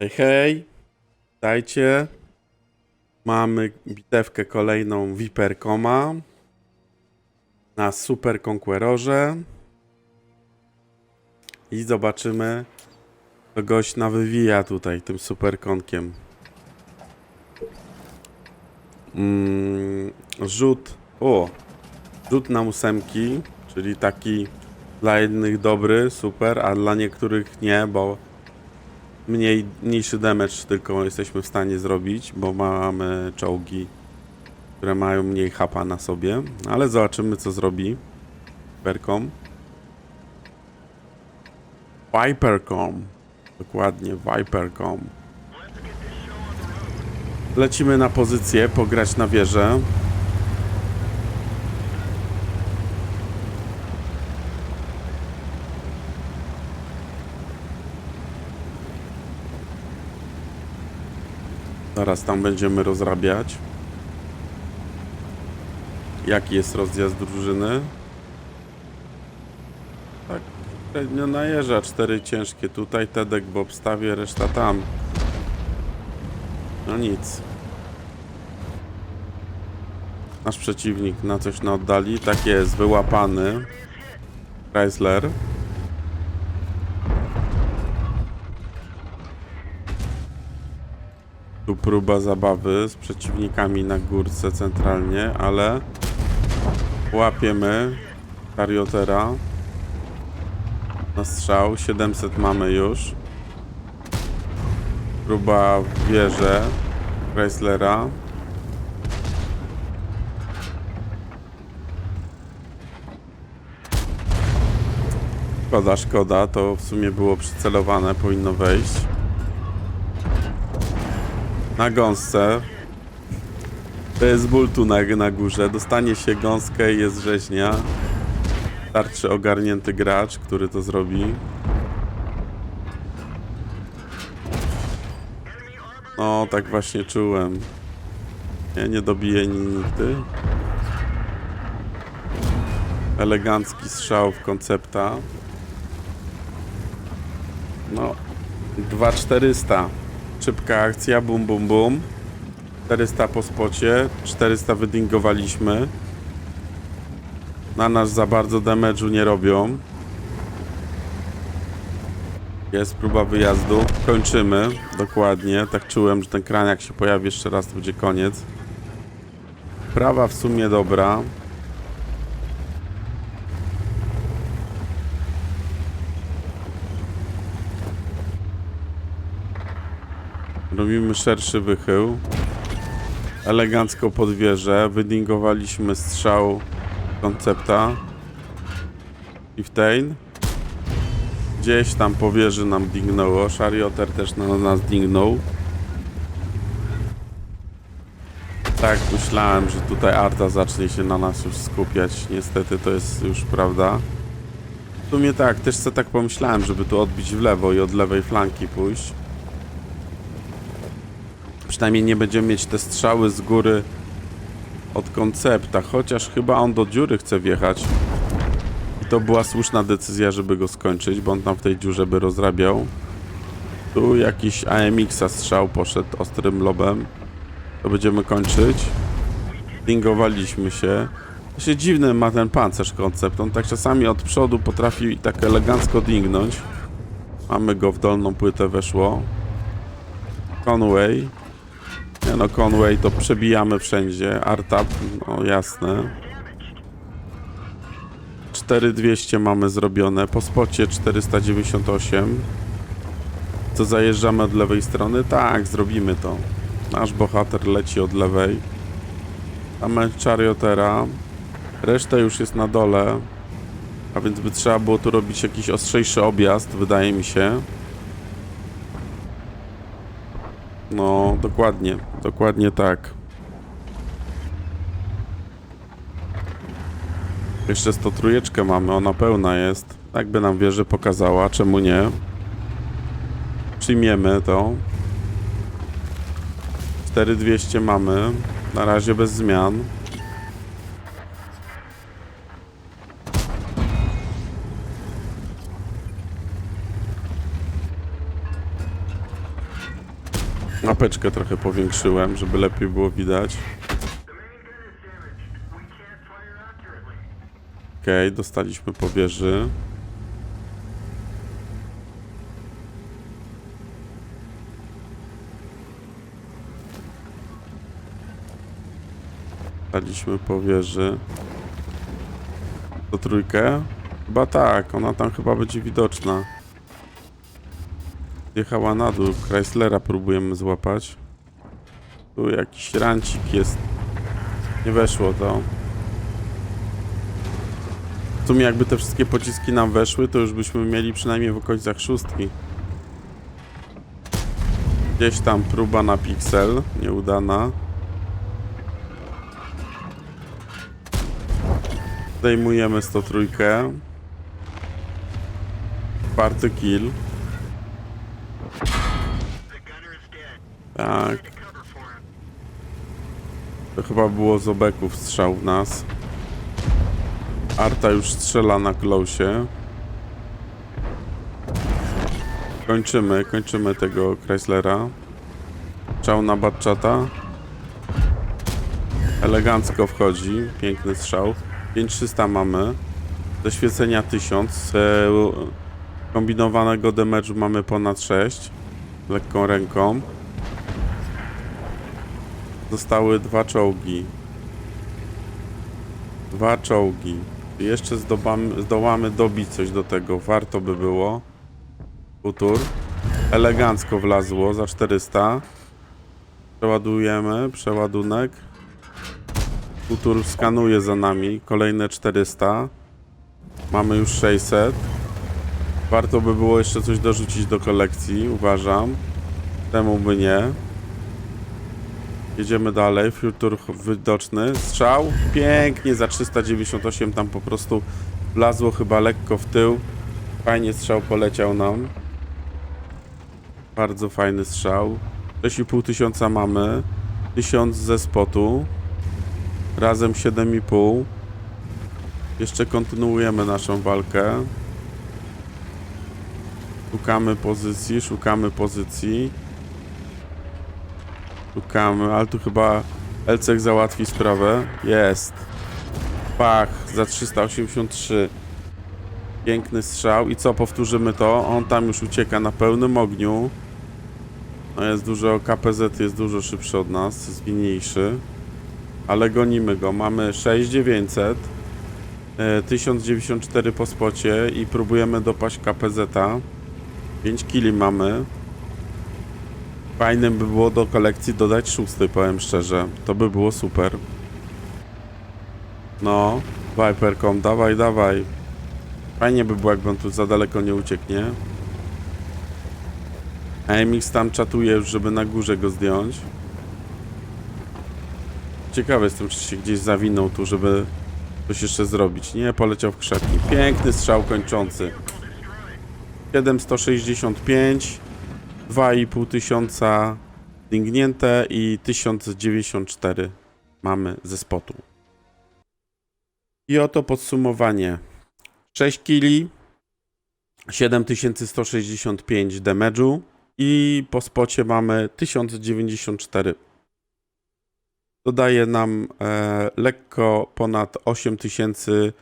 Hej, hej. Dajcie. Mamy bitewkę kolejną Vipercoma na Super Conquerorze. I zobaczymy, co gość nawywija tutaj tym Superkonkiem. Mm, rzut. O! Rzut na ósemki, czyli taki dla jednych dobry, super, a dla niektórych nie, bo mniej, mniejszy damage tylko jesteśmy w stanie zrobić, bo mamy czołgi, które mają mniej hapa na sobie, ale zobaczymy co zrobi Vipercom. Vipercom. Dokładnie, Vipercom. Lecimy na pozycję, pograć na wieżę. Zaraz tam będziemy rozrabiać. Jaki jest rozjazd drużyny? Tak, średnio najeżdża. Cztery ciężkie tutaj, Tedek, bo obstawię, reszta tam. No nic. Nasz przeciwnik na coś na oddali. Tak jest, wyłapany. Chrysler. Próba zabawy z przeciwnikami na górce centralnie, ale łapiemy Kariotera na strzał. 700 mamy już. Próba w wieżę Chryslera. Szkoda, szkoda, to w sumie było przycelowane, powinno wejść na gąsce. To jest ból tu na, na górze. Dostanie się gąskę i jest rzeźnia. Starczy ogarnięty gracz, który to zrobi. No, tak właśnie czułem. Nie, nie dobije ni nigdy. Elegancki strzał w koncepta. No, 2400. Szybka akcja, bum bum bum. 400 po spocie, 400 wydingowaliśmy. Na nas za bardzo damage'u nie robią. Jest próba wyjazdu. Kończymy. Dokładnie. Tak czułem, że ten kran jak się pojawi jeszcze raz, to będzie koniec. Prawa w sumie dobra. Robimy szerszy wychył. Elegancko pod wieżę. Wydingowaliśmy strzał koncepta. Iftain. Gdzieś tam po wieży nam dingnęło. Sharioter też na nas dingnął. Tak, myślałem, że tutaj Arta zacznie się na nas już skupiać. Niestety to jest już prawda. W sumie tak, też sobie tak pomyślałem, żeby tu odbić w lewo i od lewej flanki pójść. Przynajmniej nie będziemy mieć te strzały z góry od koncepta, chociaż chyba on do dziury chce wjechać. I to była słuszna decyzja, żeby go skończyć, bo on tam w tej dziurze by rozrabiał. Tu jakiś AMX-a strzał poszedł ostrym lobem. To będziemy kończyć. Dingowaliśmy się. Się dziwny ma ten pancerz koncept. On tak czasami od przodu potrafi tak elegancko dingnąć. Mamy go w dolną płytę weszło. Conway. Nie no, Conway to przebijamy wszędzie. Artap, no jasne. 4200 mamy zrobione. Po spocie 498. Co zajeżdżamy od lewej strony? Tak, zrobimy to. Nasz bohater leci od lewej. Mamy Chariotera. Reszta już jest na dole. A więc by trzeba było tu robić jakiś ostrzejszy objazd, wydaje mi się. No, dokładnie, dokładnie tak. Jeszcze 103 mamy, ona pełna jest. Tak by nam wieży pokazała, czemu nie? Przyjmiemy to. 4200 mamy. Na razie bez zmian. Mapeczkę trochę powiększyłem, żeby lepiej było widać. Okej, dostaliśmy po wieży. Dostaliśmy po wieży. Trójkę? Chyba tak, ona tam chyba będzie widoczna. Jechała na dół, Chryslera próbujemy złapać. Tu jakiś rancik jest. Nie weszło to. W sumie jakby te wszystkie pociski nam weszły, to już byśmy mieli przynajmniej w okolicach szóstki. Gdzieś tam próba na piksel, nieudana. Zdejmujemy 103. Czwarty kill. Tak. To chyba było z obeków strzał w nas. Arta już strzela na close. Kończymy, kończymy tego Chryslera. Strzał na Batchata. Elegancko wchodzi, piękny strzał. 5300 mamy. Doświecenia 1000. E, kombinowanego damage'u mamy ponad 6. Lekką ręką. Zostały dwa czołgi. Dwa czołgi. Jeszcze zdobamy, zdołamy dobić coś do tego. Warto by było. Futur. Elegancko wlazło za 400. Przeładujemy. Przeładunek. Futur skanuje za nami. Kolejne 400. Mamy już 600. Warto by było jeszcze coś dorzucić do kolekcji, uważam. Temu by nie. Jedziemy dalej. Futur widoczny. Strzał. Pięknie za 398 tam po prostu wlazło chyba lekko w tył. Fajnie strzał poleciał nam. Bardzo fajny strzał. 6,5 tysiąca mamy. 1000 ze spotu. Razem 7,5. Jeszcze kontynuujemy naszą walkę. Szukamy pozycji, szukamy pozycji. Szukamy, ale tu chyba Elcek załatwi sprawę. Jest. Pach, za 383. Piękny strzał. I co, powtórzymy to? On tam już ucieka na pełnym ogniu. No jest dużo, KPZ jest dużo szybszy od nas, zwinniejszy. Ale gonimy go. Mamy 6900. e, 1094 po spocie i próbujemy dopaść KPZ-a. 5 kili mamy. Fajnym by było do kolekcji dodać szósty, powiem szczerze. To by było super. No, Vipercom, dawaj, dawaj. Fajnie by było, jakby on tu za daleko nie ucieknie. AMX tam czatuje żeby na górze go zdjąć. Ciekawy jestem, czy się gdzieś zawinął tu, żeby coś jeszcze zrobić. Nie, poleciał w krzaki. Piękny strzał kończący. 765, 2,5 tysiąca dingnięte i 1094 mamy ze spotu. I oto podsumowanie. 6 kili, 7165 damage'u i po spocie mamy 1094. Dodaje nam e, lekko ponad 8000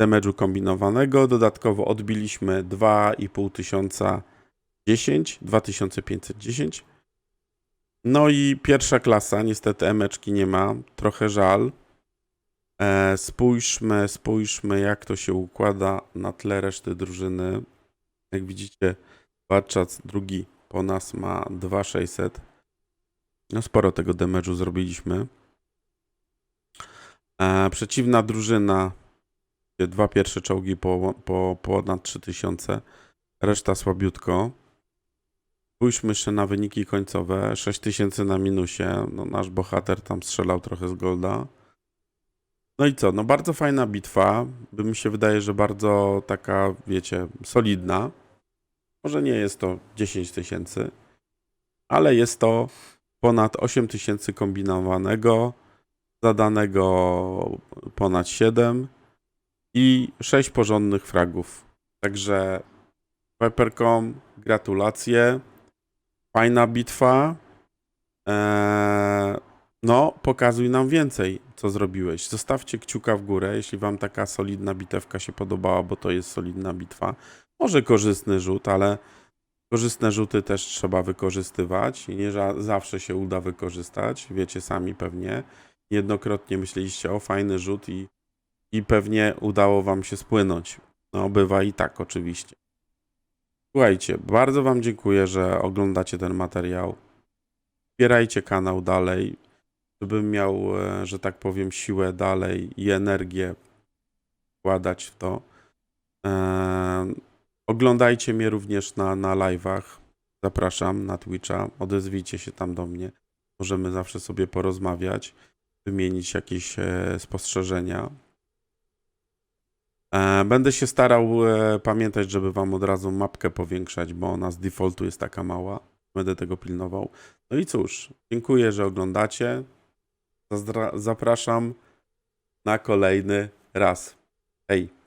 damage'u kombinowanego. Dodatkowo odbiliśmy 2,5 tysiąca 10, 2510. No i pierwsza klasa, niestety emeczki nie ma, trochę żal. E, spójrzmy, spójrzmy jak to się układa na tle reszty drużyny. Jak widzicie, Barczac drugi po nas ma 2600. No sporo tego damage'u zrobiliśmy. E, przeciwna drużyna Dwa pierwsze czołgi po, po ponad 3000, reszta słabiutko. Spójrzmy jeszcze na wyniki końcowe. 6000 na minusie. No, nasz bohater tam strzelał trochę z golda. No i co? No bardzo fajna bitwa. By mi się wydaje, że bardzo taka, wiecie, solidna. Może nie jest to 10 tysięcy, ale jest to ponad 8 tysięcy kombinowanego, zadanego ponad 7 i 6 porządnych fragów. Także Vipercom, gratulacje. Fajna bitwa. Eee, no, pokazuj nam więcej, co zrobiłeś. Zostawcie kciuka w górę, jeśli wam taka solidna bitewka się podobała, bo to jest solidna bitwa. Może korzystny rzut, ale korzystne rzuty też trzeba wykorzystywać i nie za- zawsze się uda wykorzystać. Wiecie sami pewnie. Jednokrotnie myśleliście o fajny rzut i, i pewnie udało wam się spłynąć. No, bywa i tak oczywiście. Słuchajcie, bardzo wam dziękuję, że oglądacie ten materiał. Wspierajcie kanał dalej, żebym miał, e, że tak powiem, siłę dalej i energię wkładać w to. Eee, oglądajcie mnie również na, na live'ach. Zapraszam na Twitcha. Odezwijcie się tam do mnie. Możemy zawsze sobie porozmawiać, wymienić jakieś e, spostrzeżenia. E, Będę się starał e, pamiętać, żeby wam od razu mapkę powiększać, bo ona z defaultu jest taka mała. Będę tego pilnował. No i cóż, dziękuję, że oglądacie. Zapraszam na kolejny raz. Hej!